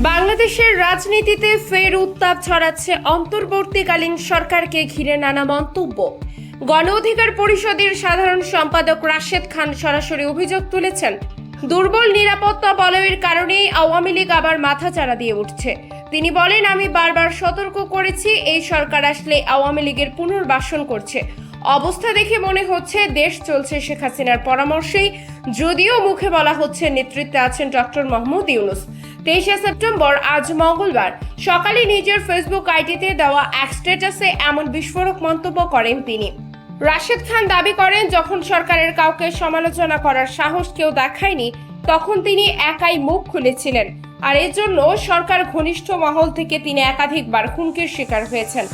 বাংলাদেশের রাজনীতিতে ফের উত্তাপ ছড়াচ্ছে অন্তর্বর্তীকালীন সরকারকে ঘিরে নানা মন্তব্য। গণ অধিকার পরিষদের সাধারণ সম্পাদক রাশেদ খান সরাসরি অভিযোগ তুলেছেন, দুর্বল নিরাপত্তা বলয়ের কারণেই আওয়ামী লীগ আবার মাথাচাড়া দিয়ে উঠছে। তিনি বলেন, আমি বারবার সতর্ক করেছি, এই সরকার আসলে আওয়ামী লীগের পুনর্বাসন করছে। অবস্থা দেখে মনে হচ্ছে দেশ চলছে শেখ হাসিনার পরামর্শেই। যদিও মুখে বলা হচ্ছে নেতৃত্বে আছেন ডক্টর মোহাম্মদ ইউনুস। তেইশে সেপ্টেম্বর আজ মঙ্গলবার। সকালে নিজের ফেসবুক আইডিতে দেওয়া এক স্ট্যাটাসে এমন বিস্ফোরক মন্তব্য করেন তিনি। রাশেদ খান দাবি করেন, যখন সরকারের কাউকে সমালোচনা করার সাহস কেউ দেখায়নি, তখন তিনি একাই মুখ খুলেছিলেন। আর এর জন্য সরকার ঘনিষ্ঠ মহল থেকে তিনি একাধিকবার হুমকির শিকার হয়েছেন।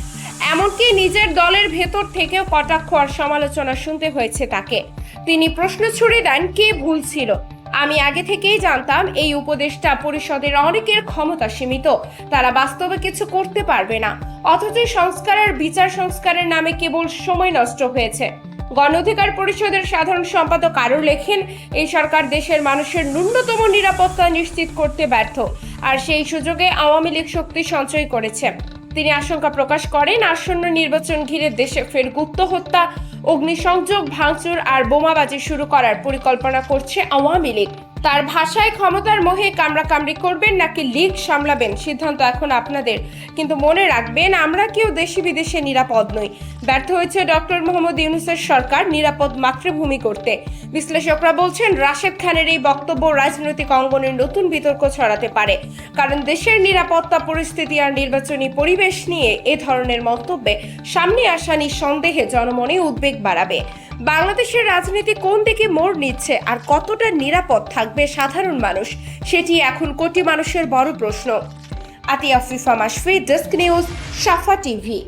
এমনকি নিজের দলের ভেতর থেকেও কটাক্ষ আর সমালোচনা শুনতে হয়েছে তাকে। তিনি প্রশ্ন ছুড়ে দেন, কে ভুল ছিল? আমি আগে থেকেই জানতাম এই উপদেষ্টা পরিষদের অনেকের ক্ষমতা সীমিত। তারা বাস্তবে কিছু করতে পারবে না। অথচ সংস্কারের বিচার সংস্কারের নামে কেবল সময় নষ্ট হয়েছে। গণ অধিকার পরিষদের সাধারণ সম্পাদক আরও লেখেন, এই সরকার দেশের মানুষের ন্যূনতম নিরাপত্তা নিশ্চিত করতে ব্যর্থ। আর সেই সুযোগে আওয়ামী লীগ শক্তি সঞ্চয় করেছে। তিনি আশঙ্কা প্রকাশ করেন, আসন্ন নির্বাচন ঘিরে দেশে ফের গুপ্ত হত্যা, অগ্নিসংযোগ, ভাঙচুর আর বোমাবাজি শুরু করার পরিকল্পনা করছে আওয়ামী লীগ। তার ভাষায় ক্ষমতার মোহে কামড়াকামড়ি করবেন নাকি লীগ সামলাবেন? সিদ্ধান্ত এখন আপনাদের। কিন্তু মনে রাখবেন, আমরা কেউ দেশি বিদেশে নিরাপদ নই। ব্যর্থ হয়েছে ডক্টর মোহাম্মদ ইউনুসের সরকার নিরাপদ মাতৃভূমি করতে। বিশ্লেষকরা বলছেন, রাশেদ খানের এই বক্তব্য রাজনৈতিক অঙ্গনের নতুন বিতর্ক ছড়াতে পারে। কারণ দেশের নিরাপত্তা, পরিস্থিতি আর নির্বাচনী পরিবেশ নিয়ে এ ধরনের মন্তব্যে সামনে আসা নিঃসন্দেহে জনমনে উদ্বেগ বাড়াবে। বাংলাদেশের রাজনীতি কোন দিকে মোড় নিচ্ছে আর কতটা নিরাপদ থাকবে সাধারণ মানুষ, সেটি এখন কোটি মানুষের বড় প্রশ্ন। Atiya Fifa Masfi desk news, Safa TV.